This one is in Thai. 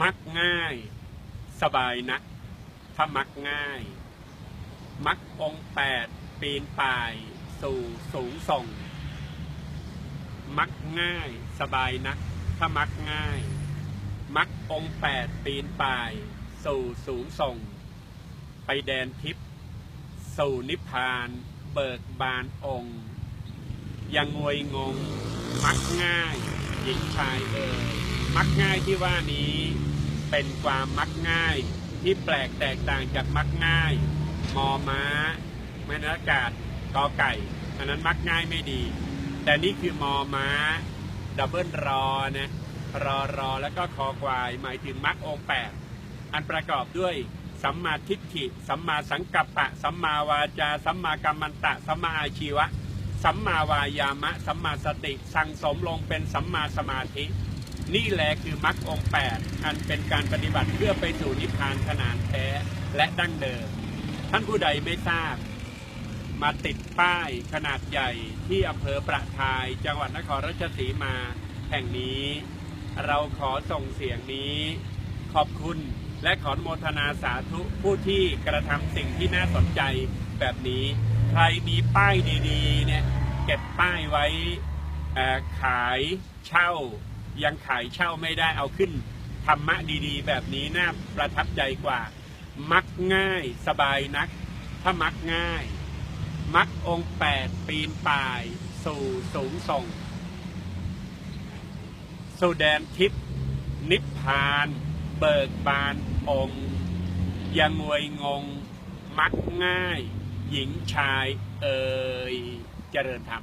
มักง่าย สบายนัก ถ้ามักง่าย มักองแปดปีนป่าย สู่สูงส่ง มักง่าย สบายนัก ถ้ามักง่าย มักองแปดปีนป่าย สู่สูงส่ง ไปแดนทิพย์สู่นิพพาน เบิกบานองค์ยังงวยงง มักง่าย หญิงชายเอ่ย มักง่ายที่ว่านี้เป็นความมักง่ายที่แปลกแตกต่างจากมักง่าย มอม้าแม่นอากาศกอไก่อันนั้นมักง่ายไม่ดี แต่นี่คือมอม้าดับเบิลรอนะรอรอแล้วก็คอควาย หมายถึงมักองแปดอันประกอบด้วยสัมมาทิฏฐิ สัมมาสังกัปปะ สัมมาวาจา สัมมากัมมันตะ สัมมาอาชีวะ สัมมาวายามะ สัมมาสติ สั่งสมลงเป็นสัมมาสมาธิ นี่แหละคือมรรคองแปดอันเป็นการปฏิบัติเพื่อไปสู่นิพพานขนานแท้และดั้งเดิม ท่านผู้ใดไม่ทราบ มาติดป้ายขนาดใหญ่ที่อำเภอประทาย จังหวัดนครราชสีมาแห่งนี้ เราขอส่งเสียงนี้ ขอบคุณและขอโมทนาสาธุผู้ที่กระทำสิ่งที่น่าสนใจแบบนี้ ใครมีป้ายดีๆเนี่ยเก็บป้ายไว้ขายเช่า ยังขายเช่าไม่ได้เอาขึ้นธรรมะดีๆ แบบนี้น่าประทับใจกว่า มักง่ายสบายนัก ถ้ามักง่าย มักองค์แปดปีนป่าย สู่สูงส่งสู่แดนทิพย์นิพพาน เบิกบานองค์ยังงวยงง มักง่าย หญิงชายเอ่ยเจริญธรรม